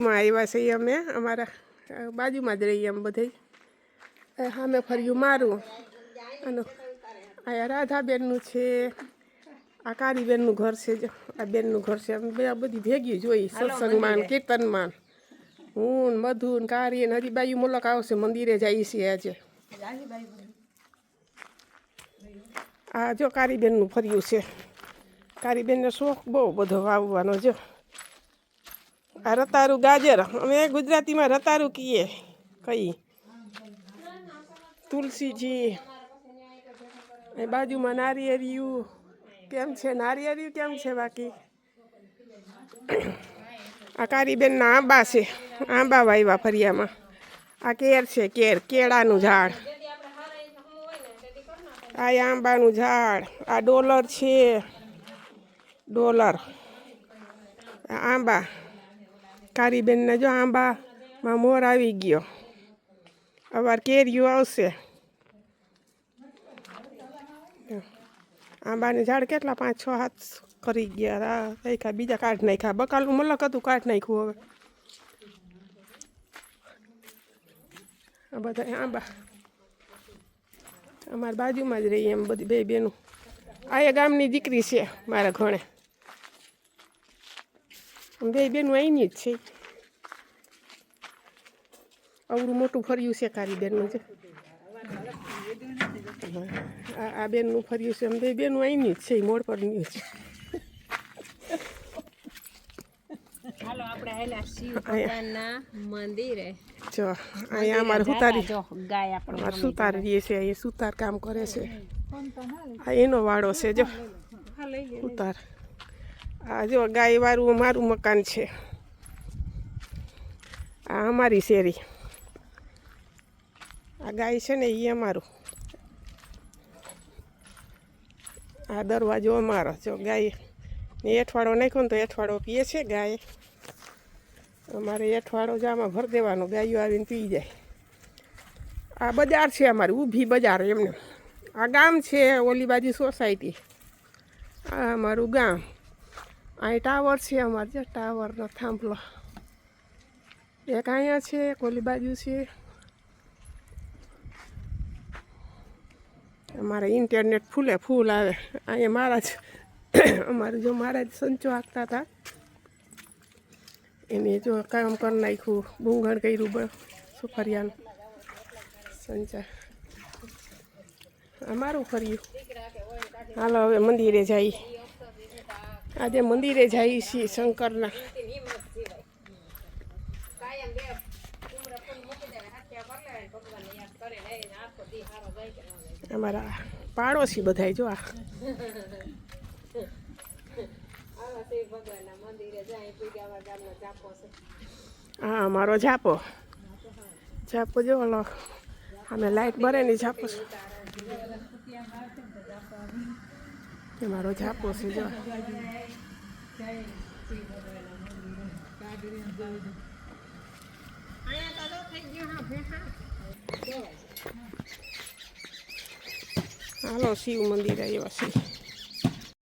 માં આવ્યા છીએ અમે અમારા બાજુમાં જ રહીએ એમ બધે. સામે ફર્યું મારું. અને આ રાધાબેનનું છે આ કારીબેનનું ઘર છે આ બેનનું ઘર છે. અમે બધા ભેગી જોઈ સત્સંગમાં કીર્તનમાં. હું મધુ ને કારી ને હજી બાજુ મુલક આવશે મંદિરે જઈએ છીએ આજે. આ જો કારીબેનનું ફર્યું છે. કારીબેનનો શોખ બહુ બધો વાવવાનો જો. આ રતારું ગાજર. અમે ગુજરાતીમાં રતારું કહીએ. કઈ? તુલસીજી. એ બાજુમાં નારિયેરિયું. કેમ છે? નારિયેરિયું કેમ છે બાકી? આ કારીબેનના આંબા છે. આંબા વાવ્યા ફરિયામાં. આ કેર છે, કેર. કેળાનું ઝાડ. આ આંબાનું ઝાડ. આ ડોલર છે. ડોલર. આંબા. કારીબેનને જો આંબામાં મોર આવી ગયો. અવાર કેરીઓ આવશે. આંબાને ઝાડ કેટલા? પાંચ, છ હાથ કરી ગયા. નાખ્યા બીજા કાઢ નાખ્યા. બકાલનું મલક હતું, કાઢ નાખ્યું હવે. આ બધા આંબા. અમારા બાજુમાં જ રહીએ એમ બધી બે બેનું. આ એ ગામની દીકરી છે મારા ઘણે બે બેનું અહીંની જ છે. અવડું મોટું ફર્યું છે કારી બેનનું છે આ બેનનું ફર્યું છે. બે બેનું અહીંની જ છે મોડ પરની છે. હાલો આપણે આયેલા શિવ. ભગવાનના મંદિરે. જો અહીંયા અમારે સુતારી અમારે સુતાર રહીએ છે અહીંયા સુતાર કામ કરે છે. આ એનો વાડો છે જો. સુતાર. આ જો ગાય વાળું મારું મકાન છે. આ અમારી શેરી. આ ગાય છે ને એ અમારું. આ દરવાજો અમારો. જો ગાય ને એઠવાડો નાખ્યો ને તો એઠવાડો પીએ છે ગાય. અમારે એઠવાડો જ આમાં ભર દેવાનો, ગાયો આવીને પી જાય. આ બજાર છે અમારી, ઊભી બજાર એમને. આ ગામ છે ઓલી બાજુ સોસાયટી. આ અમારું ગામ. અહીં ટાવર છે અમારે, જે ટાવરનો થાંભલો. એક અહીંયા છે, એક ઓલી બાજુ છે. અમારે ઇન્ટરનેટ ફૂલે ફૂલ આવે. અહીંયા મારા જ, અમારે જો મારા જ સંચો હાંકતા હતા. એને જો કામ કરી નાખ્યું બૂંગણ કર્યું સુફરિયાનું સંચા. અમારું ફર્યું. હાલો, હવે મંદિરે જઈ આજે મંદિરે જઈએ છીએ શંકરના. અમારા પાડોશી બધાય જો આ. હા, અમારો ઝાપો. ઝાપો જો અમે લાઈટ ભરે ને ઝાપો એ મારો ઝાપો છે? જો હાલો શિવ મંદિર આવ્યા છે